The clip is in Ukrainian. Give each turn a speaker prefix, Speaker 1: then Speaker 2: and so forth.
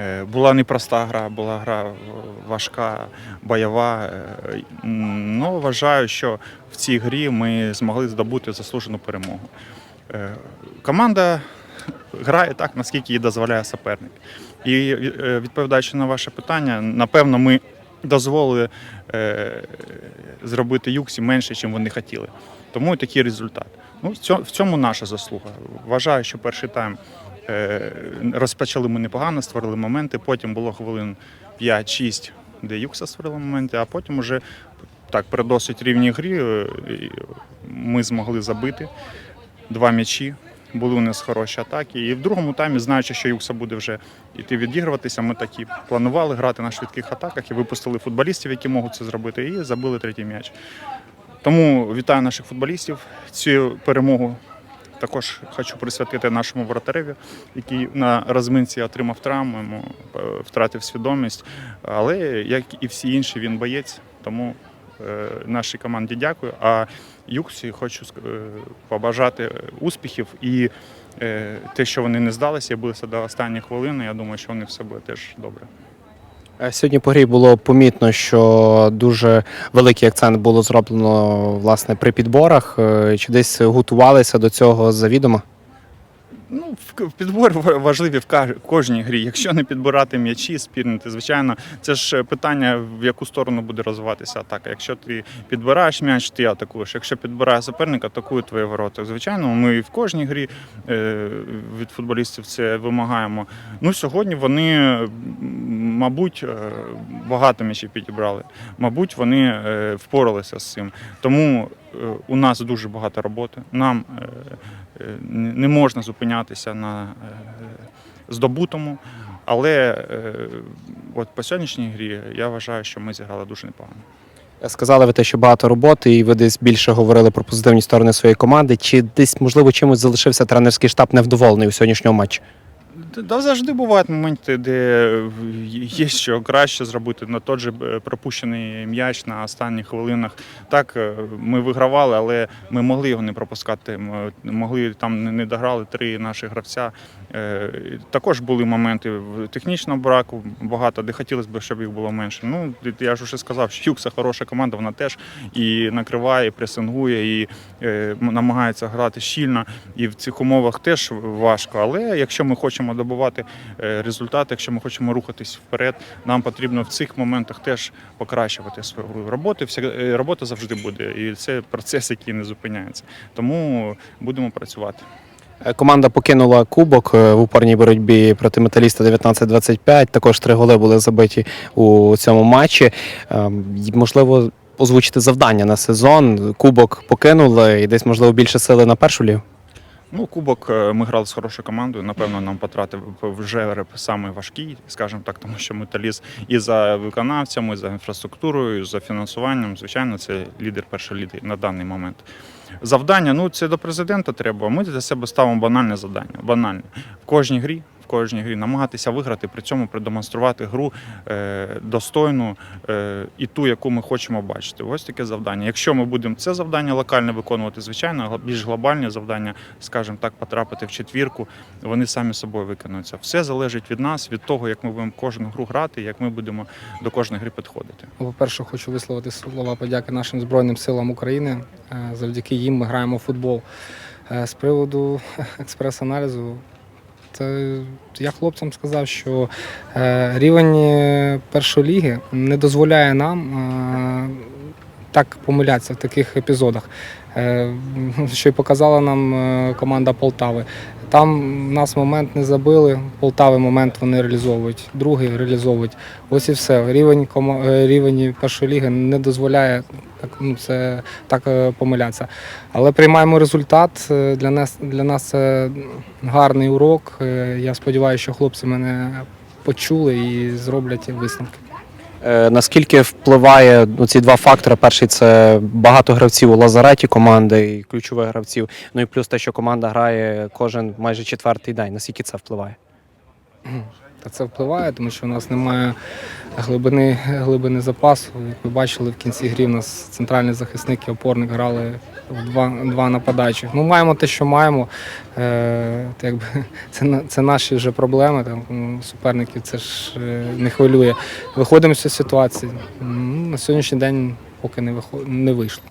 Speaker 1: Е, Була непроста гра, була гра е, важка, бойова. Е, Ну, вважаю, що в цій грі ми змогли здобути заслужену перемогу. Команда грає так, наскільки їй дозволяє суперник. І відповідаючи на ваше питання, напевно, ми дозволили зробити Юксі менше, ніж вони хотіли. Тому і такий результат. Ну, в цьому, наша заслуга. Вважаю, що перший тайм розпочали ми непогано, створили моменти. Потім було хвилин 5-6, де Юкса створила моменти, а потім уже так при досить рівній грі е, ми змогли забити два м'ячі. Були у нас хороші атаки. І в другому таймі, знаючи, що Юкса буде вже йти відігруватися, ми такі планували грати на швидких атаках і випустили футболістів, які можуть це зробити, і забили третій м'яч. Тому вітаю наших футболістів. Цю перемогу також хочу присвятити нашому воротареві, який на розминці отримав травму, е, втратив свідомість. Але як і всі інші, він боєць. Тому е, нашій команді дякую. А Юксі хочу е, побажати успіхів і те, що вони не здалися, і билися до останньої хвилини. Я думаю, що вони все буде теж добре.
Speaker 2: Е, Сьогодні по грі було помітно, що дуже великий акцент було зроблено власне при підборах. Е, Чи десь готувалися до цього завідомо?
Speaker 1: Ну, підбор важливі в кожній грі. Якщо не підбирати м'ячі, спірнити, звичайно, це ж питання, в яку сторону буде розвиватися атака. Якщо ти підбираєш м'яч, ти атакуєш. Якщо підбирає суперник, атакує твої ворота. Звичайно, ми в кожній грі е, від футболістів це вимагаємо. Ну, сьогодні вони, мабуть, е, багато м'ячів підібрали. Мабуть, вони е, впоралися з цим. Тому е, у нас дуже багато роботи. Нам не можна зупинятися на здобутому. Але от по сьогоднішній грі я вважаю, що ми зіграли дуже непогано.
Speaker 2: Сказали ви те, що багато роботи, і ви десь більше говорили про позитивні сторони своєї команди. Чи десь, можливо, чимось залишився тренерський штаб невдоволений у сьогоднішньому матчі?
Speaker 1: Та завжди бувають моменти, де є що краще зробити. На той же е, пропущений м'яч на останніх хвилинах. Так, е, ми вигравали, але ми могли його не пропускати. Ми могли там не- дограли три наші гравця. Е, Також були моменти технічного браку багато, де хотілося б, щоб їх було менше. Ну, я ж вже сказав, що Юкса хороша команда, вона теж і накриває, і пресингує, і е, намагається грати щільно. І в цих умовах теж важко. Але якщо ми хочемо добувати е, результати, якщо ми хочемо рухатись вперед, нам потрібно в цих моментах теж покращувати свою гру. Роботи вся е, робота завжди буде, і це процес, який не зупиняється. Тому будемо працювати.
Speaker 2: Е, Команда покинула кубок в упорній боротьбі проти металіста 19-25. Також три голи були забиті у цьому матчі. Ем, Можливо, озвучити завдання на сезон. Кубок покинули і десь, можливо, більше сили на першу лігу.
Speaker 1: Ну, кубок е, ми грали з хорошою командою. Напевно, нам потратив вже реп саме важкий, скажімо так, тому що металіст і за виконавцями, і за інфраструктурою, і за фінансуванням, звичайно, це лідер першої ліги на даний момент. Завдання, ну це до президента треба. Ми для себе ставимо банальне завдання. Банальне. В кожній грі, кожній грі намагатися виграти, при цьому продемонструвати гру е, достойну е, і ту, яку ми хочемо бачити. Ось таке завдання. Якщо ми будемо це завдання локальне виконувати, звичайно, більш глобальні завдання, скажімо так, потрапити в четвірку, вони самі собою виконуються. Все залежить від нас, від того, як ми будемо кожну гру грати, як ми будемо до кожної гри підходити.
Speaker 3: Ну, По-перше, хочу висловити слова подяки нашим Збройним силам України. Е, Завдяки їм ми граємо в футбол. З приводу експрес-аналізу, я хлопцям сказав, що е, рівень е, першої ліги не дозволяє нам е, так помилятися в таких епізодах. Що й показала нам команда Полтави. Там нас момент не забили, Полтави момент вони реалізовують, другий реалізовують. Ось і все. Рівень е, рівень першої ліги не дозволяє так, ну, це, так е, помилятися. Але приймаємо результат. Е, Для нас, для нас це гарний урок. Я сподіваюся, що хлопці мене почули і зроблять висновки.
Speaker 2: Е, Наскільки впливає ну, ці два фактори? Перший це багато гравців у лазареті команди і ключових гравців. Ну і плюс те, що команда грає кожен майже четвертий день. Наскільки це впливає?
Speaker 3: Та це впливає, тому що у нас немає глибини, глибини запасу. Як ви бачили, в кінці грі у нас центральний захисник і опорник грали в два, два нападаючих. Ну, маємо те, що маємо. Е, якби, це, це наші вже проблеми. Там, суперників це ж е, не хвилює. Виходимо з цієї ситуації. На сьогоднішній день поки не вийшло.